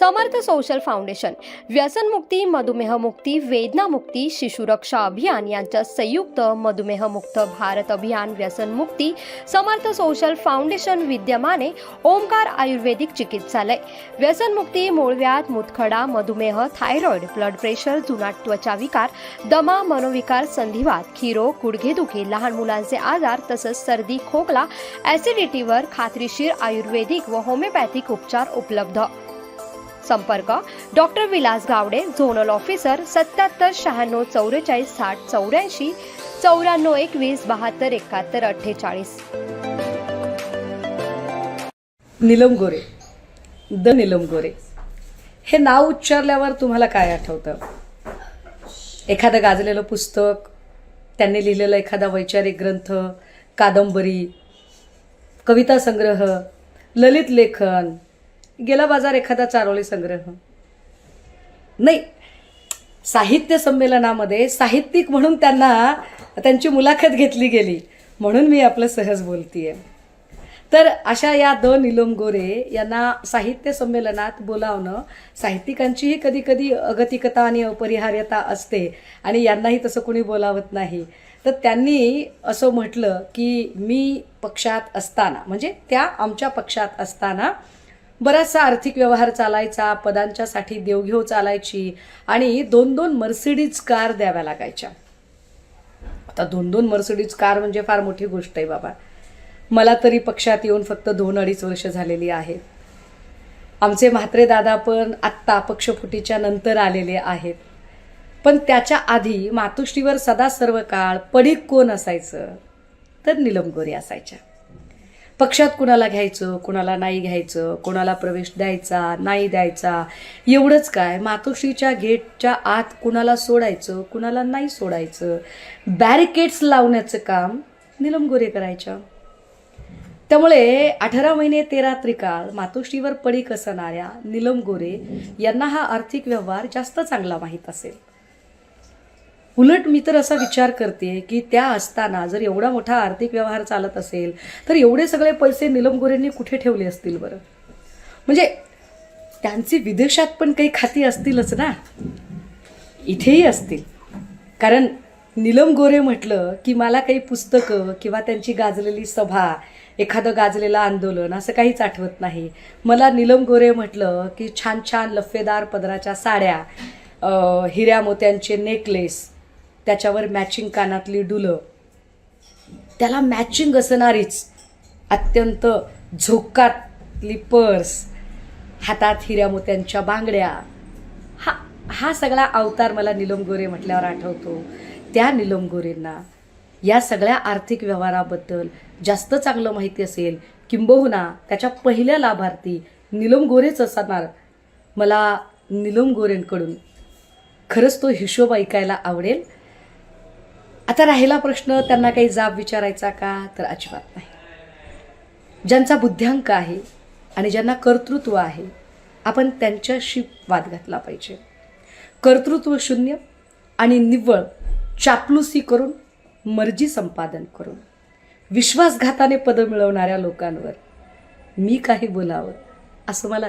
समर्थ social foundation व्यसनमुक्ती मधुमेहमुक्ती वेदनामुक्ती शिशुरक्षा अभियान यांच्या संयुक्त मधुमेहमुक्त भारत अभियान व्यसनमुक्ती समर्थ सोशल फाउंडेशन विद्यमाने ओंकार आयुर्वेदिक चिकित्सालय व्यसनमुक्ती मूळव्याध मुतखडा मधुमेह थायरॉइड ब्लड प्रेशर जुनाट त्वचा विकार दमा मनोविकार संधिवात खिरो गुडघेदुखी लहान मुलांचे आजार तसंच सर्दी खोकला ॲसिडिटीवर खात्रीशीर आयुर्वेदिक व होमिओपॅथिक उपचार उपलब्ध. संपर्क. Doctor Vilas Gawade zonal officer सत्याहत्तर शहाण्णव चौवेचाळीस साठ चौऱ्याऐंशी चौऱ्याण्णव एकवीस बहात्तर एकाहत्तर अठ्ठेचाळीस. नीलम गोरे. द नीलम गोरे. हे नाव उच्चारल्यावर तुम्हाला काय आठवतं? एखादं गाजलेलं पुस्तक त्यांनी लिहिलेला एखादा वैचारिक ग्रंथ कादंबरी कविता संग्रह ललित लेखन गेला बाजार एखादा चारोळी संग्रह. नाही. साहित्य संमेलनामध्ये साहित्यिक म्हणून त्यांना त्यांची मुलाखत घेतली गेली. म्हणून मी आपलं सहज बोलतीये. तर अशा या द निलोम गोरे यांना साहित्य संमेलनात बोलावणं साहित्यिकांचीही कधी कधी अगतिकता आणि अपरिहार्यता असते आणि यांनाही तसं कोणी बोलावत नाही. तर त्यांनी असं म्हटलं की मी पक्षात असताना म्हणजे त्या आमच्या पक्षात असताना बराचसा आर्थिक व्यवहार चालायचा पदांच्यासाठी देवघेव चालायची आणि दोन दोन मर्सिडीज कार द्याव्या लागायच्या. आता दोन दोन मर्सिडीज कार म्हणजे फार मोठी गोष्ट आहे बाबा. मला तरी पक्षात येऊन फक्त दोन अडीच वर्ष झालेली आहेत आमचे म्हात्रे दादा पण आत्ता पक्षफुटीच्या नंतर आलेले आहेत. पण त्याच्या आधी मातुश्रीवर सदा सर्व काळ पडीक कोण असायचं? तर निलम गोरे असायच्या. पक्षात कुणाला घ्यायचं कुणाला नाही घ्यायचं कोणाला प्रवेश द्यायचा नाही द्यायचा एवढंच काय. मातोश्रीच्या गेटच्या आत कुणाला सोडायचं कुणाला नाही सोडायचं. बॅरिकेड्स लावण्याचं काम निलम गोरे करायच्या. त्यामुळे अठरा महिने तेरा त्रिकाळ मातोश्रीवर पडीक असणाऱ्या निलम गोरे यांना हा आर्थिक व्यवहार जास्त चांगला माहीत असेल. उलट मी तर असा विचार करते की त्या असताना जर एवढा मोठा आर्थिक व्यवहार चालत असेल तर एवढे सगळे पैसे निलम गोरेंनी कुठे ठेवले असतील बरं? म्हणजे त्यांची विदेशात पण काही खाती असतीलच ना? इथेही असतील. कारण निलम गोरे म्हटलं की मला काही पुस्तकं किंवा त्यांची गाजलेली सभा एखादं गाजलेलं आंदोलन असं काहीच आठवत नाही. मला निलम गोरे म्हटलं की छान छान लफेदार पदराच्या साड्या हिऱ्या मोत्यांचे नेकलेस त्याच्यावर मॅचिंग कानातली डुलं. त्याला मॅचिंग असणारीच अत्यंत झोकातली पर्स हातात हिऱ्या मोत्यांच्या बांगड्या. हा हा सगळा अवतार मला निलम गोरे म्हटल्यावर आठवतो. त्या निलम गोरेंना या सगळ्या आर्थिक व्यवहाराबद्दल जास्त चांगलं माहिती असेल किंबहुना त्याच्या पहिल्या लाभार्थी निलम गोरेच असणार. मला निलम गोरेंकडून खरंच तो हिशोब ऐकायला आवडेल. आता राहिला प्रश्न त्यांना काही जाब विचारायचा का? तर अजिबात नाही. ज्यांचा बुद्ध्यांक आहे आणि ज्यांना कर्तृत्व आहे आपण त्यांच्याशी वाद घातला पाहिजे. कर्तृत्व शून्य आणि निव्वळ चापलुसी करून मर्जी संपादन करून. विश्वासघाताने पदं मिळवणाऱ्या लोकांवर मी काही बोलावं असं मला